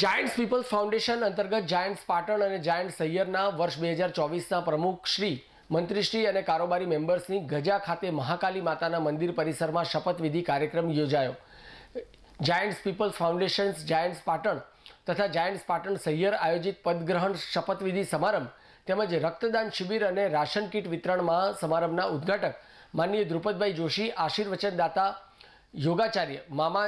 Giants people's foundation અંતર્ગત giants Patan અને giant સૈયરના વર્ષ બે હજાર ચોવીસના પ્રમુખ શ્રી, મંત્રીશ્રી અને કારોબારી મેમ્બર્સની ગજા ખાતે મહાકાલી માતાના મંદિર પરિસરમાં શપથવિધિ કાર્યક્રમ યોજાયો. Giants peoples foundations giants Patan તથા જાયન્ટ્સ પાટણ સૈયર આયોજિત પદગ્રહણ શપથવિધિ સમારંભ તેમજ રક્તદાન શિબિર અને રાશન કીટ વિતરણમાં સમારંભના ઉદ્ઘાટક માનનીય દ્રુપદભાઈ જોશી, આશીર્વચનદાતા યોગાચાર્ય મામા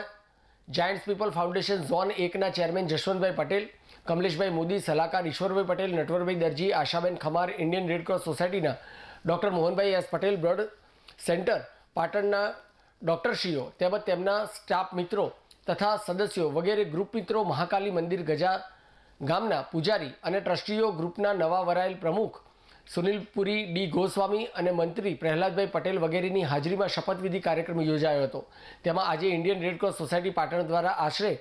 જાયન્ટ્સ પીપલ ફાઉન્ડેશન ઝોન એકના ચેરમેન જશવંતભાઈ પટેલ કમલેશભાઈ મોદી સલાહકાર Ishwarbhai Patel Natwarbhai Darji Ashaben Khamar Indian red cross સોસાયટીના doctor Mohanbhai S Patel blood centre પાટણના ડૉક્ટરશ્રીઓ તેમજ તેમના સ્ટાફ મિત્રો તથા સદસ્યો વગેરે ગ્રુપ મિત્રો, મહાકાલી મંદિર ગજા ગામના પૂજારી અને ટ્રસ્ટીઓ ગ્રુપના નવા વરાયેલ પ્રમુખ સુનિલ પુરી, ડી ગોસ્વામી અને મંત્રી પ્રહલાદભાઈ પટેલ વગેરેની હાજરીમાં શપથવિધિ કાર્યક્રમ યોજાયો હતો. તેમાં આજે ઇન્ડિયન રેડક્રોસ સોસાયટી પાટણ દ્વારા આશરે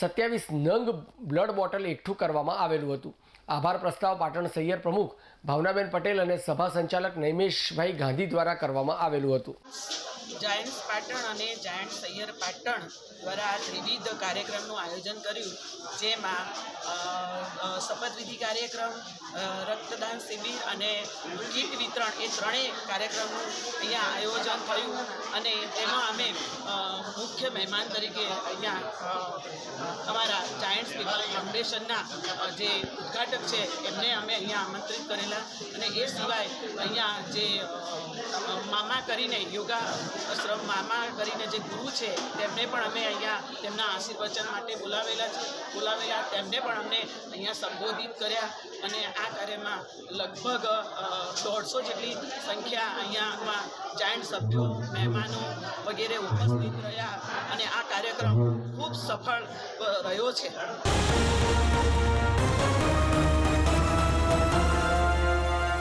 સત્યાવીસ નંગ બ્લડ બોટલ એકઠું કરવામાં આવેલું હતું. આભાર પ્રસ્તાવ પાટણ સૈયર પ્રમુખ ભાવનાબેન પટેલ અને સભા સંચાલક નૈમેશભાઈ ગાંધી દ્વારા કરવામાં આવેલું હતું. જાયન્ટ્સ પાટણ અને જાયન્ટ સૈયર પાટણ દ્વારા ત્રિવિધ કાર્યક્રમનું આયોજન કર્યું, જેમાં શપથવિધિ કાર્યક્રમ રક્તદાન શિબિર અને કીટ વિતરણ એ ત્રણેય કાર્યક્રમનું અહીંયા આયોજન થયું અને તેમાં અમે મુખ્ય મહેમાન તરીકે અહીંયા અમારા જાયન્ટ્સ પીપલ ફાઉન્ડેશનના જે ઉદ્ઘાટક છે એમને અમે અહીંયા આમંત્રિત કરેલા અને એ સિવાય અહીંયા જે મામા કરીને યોગા શ્રમ મામા કરીને જે ગુરુ છે, તેમને પણ અમે અહીંયા તેમના આશીર્વચન માટે બોલાવેલા છે. બોલાવેલા, તેમને પણ અમને અહીંયા સંબોધિત કર્યા અને આ કાર્યમાં લગભગ દોઢસો જેટલી સંખ્યા અહીંયામાં જાયન્ટ સભ્યો, મહેમાનો વગેરે ઉપસ્થિત રહ્યા અને આ કાર્યક્રમ ખૂબ સફળ રહ્યો છે.